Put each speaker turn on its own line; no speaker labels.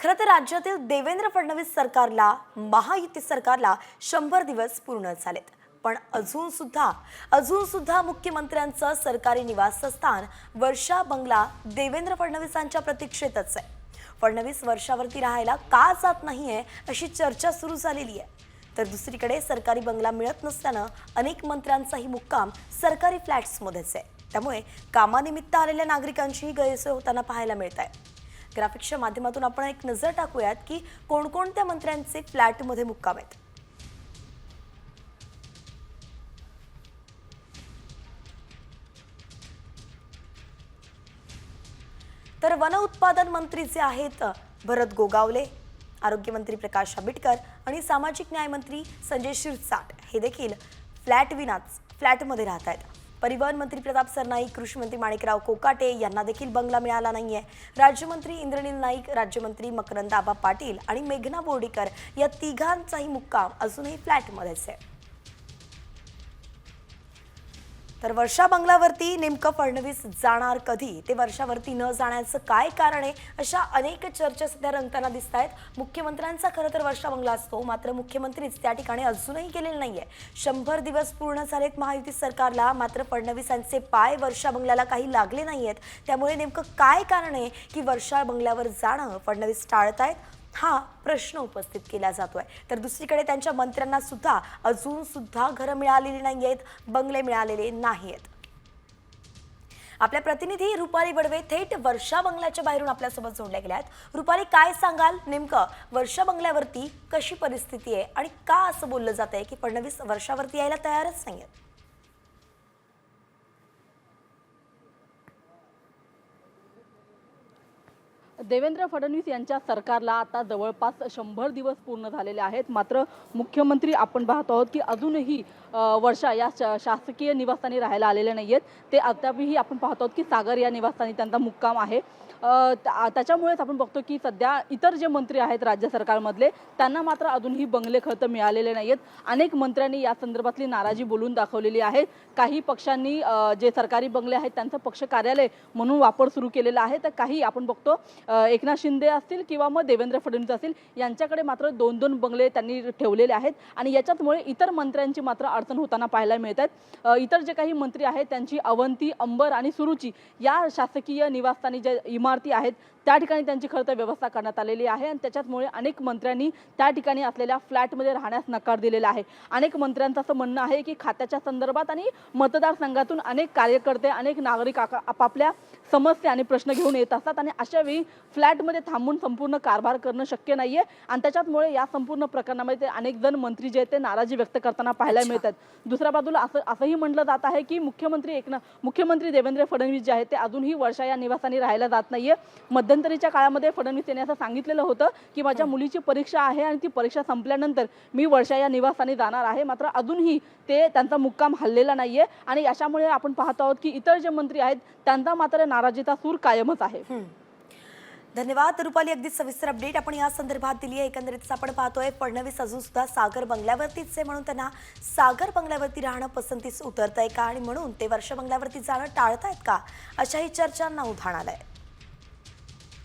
खरं तर राज्यातील देवेंद्र फडणवीस सरकारला महायुती सरकारला शंभर दिवस पूर्ण झालेत. पण अजून सुद्धा अजून सुद्धा मुख्यमंत्र्यांचं सरकारी निवासस्थान वर्षा बंगला देवेंद्र फडणवीसांच्या प्रतीक्षेतच आहे. फडणवीस वर्षावरती राहायला का जात नाहीये अशी चर्चा सुरू झालेली आहे. तर दुसरीकडे सरकारी बंगला मिळत नसल्यानं अनेक मंत्र्यांचाही मुक्काम सरकारी फ्लॅट्समध्येच आहे. त्यामुळे कामानिमित्त आलेल्या नागरिकांचीही गैरसोय होताना पाहायला मिळत आहे. ग्राफिक्सच्या माध्यमातून आपण एक नजर टाकूयात की कोणकोणत्या मंत्र्यांचे फ्लॅटमध्ये मुक्काम आहेत. तर वन उत्पादन मंत्री जे आहेत भरत गोगावले आरोग्यमंत्री प्रकाश आंबेडकर आणि सामाजिक न्याय मंत्री संजय शिरसाट हे देखील फ्लॅट विनाच फ्लॅटमध्ये राहत आहेत परिवहन मंत्री प्रताप सरनाईक कृषी मंत्री माणिकराव कोकाटे यांना देखील बंगला मिळाला नाहीये. राज्यमंत्री इंद्रनील नाईक राज्यमंत्री मकरंद आबा पाटील आणि मेघना बोर्डीकर या तिघांचाही मुक्काम अजूनही फ्लॅटमध्येच आहे. तर वर्षा बंगलावरती नेमकं फडणवीस जाणार कधी? ते वर्षावरती न जाण्याचं काय कारण आहे? अशा अनेक चर्चा सध्या रंगताना दिसत आहेत. मुख्यमंत्र्यांचा खरं तर वर्षा बंगला असतो. मात्र मुख्यमंत्रीच त्या ठिकाणी अजूनही गेलेले आहे शंभर दिवस पूर्ण झालेत महायुती सरकारला. मात्र फडणवीसांचे पाय वर्षा बंगल्याला काही लागले नाही आहेत त्यामुळे नेमकं काय कारण आहे की वर्षा बंगल्यावर जाणं? फडणवीस टाळत आहेत हा प्रश्न उपस्थित केला जातोय. तर दुसरीकडे त्यांच्या मंत्र्यांना सुद्धा अजून सुद्धा घरं मिळालेली नाही आहेत बंगले मिळालेले नाही आहेत आपल्या प्रतिनिधी रुपाली बडवे थेट वर्षा बंगल्याच्या बाहेरून आपल्यासोबत जोडल्या गेल्या आहेत रुपाली काय सांगाल? नेमकं वर्षा बंगल्यावरती कशी परिस्थिती आहे आणि का असं बोललं जात आहे की फडणवीस वर्षावरती यायला तयारच नाही आहेत
देवेंद्र फडणवीस यांच्या सरकारला आता जवळपास शंभर दिवस पूर्ण झालेले आहेत. मात्र मुख्यमंत्री आपण पाहतो आहोत की अजूनही वर्षा या शा- शासकीय निवासस्थानी राहायला आलेले नाही आहेत ते अद्यापही आपण पाहतो आहोत की सागर या निवासस्थानी त्यांचा मुक्काम आहे. त्या- त्याच्यामुळेच आपण बघतो की सध्या इतर जे मंत्री आहेत राज्य सरकारमधले त्यांना मात्र अजूनही बंगले खर्च मिळालेले नाही आहेत अनेक मंत्र्यांनी या संदर्भातली नाराजी बोलून दाखवलेली आहे. काही पक्षांनी जे सरकारी बंगले आहेत त्यांचं पक्ष कार्यालय म्हणून वापर सुरू केलेला आहे. तर काही आपण बघतो एकनाथ शिंदे असतील किंवा मग देवेंद्र फडणवीस असतील यांच्याकडे मात्र दोन दोन बंगले त्यांनी ठेवलेले आहेत. आणि याच्याचमुळे इतर मंत्र्यांची मात्र अडचण होताना पाहायला मिळत आहेत इतर जे काही मंत्री आहेत त्यांची अवंती अंबर आणि सुरुची या शासकीय निवासस्थानी ज्या इमारती आहेत त्या ठिकाणी त्यांची खरं तर व्यवस्था करण्यात आलेली आहे. आणि त्याच्याचमुळे अनेक मंत्र्यांनी त्या ठिकाणी असलेल्या फ्लॅटमध्ये राहण्यास नकार दिलेला आहे. अनेक मंत्र्यांचं असं म्हणणं आहे की खात्याच्या संदर्भात आणि मतदारसंघातून अनेक कार्यकर्ते अनेक नागरिक आपापल्या समस्या आणि प्रश्न घेऊन येत असतात आणि अशा वेळी फ्लॅटमध्ये थांबून संपूर्ण कारभार करणं शक्य नाहीये. आणि त्याच्याचमुळे या संपूर्ण प्रकरणामध्ये ते अनेक जण मंत्री जे आहेत ते नाराजी व्यक्त करताना पाहायला. मिळतात. दुसऱ्या बाजूला असं असंही म्हटलं जात आहे की मुख्यमंत्री एकनाथ मुख्यमंत्री देवेंद्र फडणवीस जे आहेत ते अजूनही वर्षा या निवासाने राहायला जात नाहीये. मध्यंतरीच्या काळामध्ये फडणवीस यांनी असं सांगितलेलं होतं की माझ्या मुलीची परीक्षा आहे आणि ती परीक्षा संपल्यानंतर मी वर्षा या निवासाने जाणार आहे. मात्र अजूनही ते त्यांचा मुक्काम हल्लेला नाहीये. आणि अशामुळे आपण पाहतो आहोत की इतर जे मंत्री आहेत त्यांचा मात्र नाराजीचा सूर कायमच आहे.
धन्यवाद. रुपाली अगदी सविस्तर अपडेट आपण या संदर्भात दिली आहे. एकंदरीत आपण पाहतोय फडणवीस अजून सुद्धा सागर बंगल्यावरतीच आहे म्हणून त्यांना सागर बंगल्यावरती राहणं पसंतीस उतरत आहे का? आणि म्हणून ते वर्ष बंगल्यावरती जाणं टाळतायत का? अशाही चर्चांना उधाण आलंय.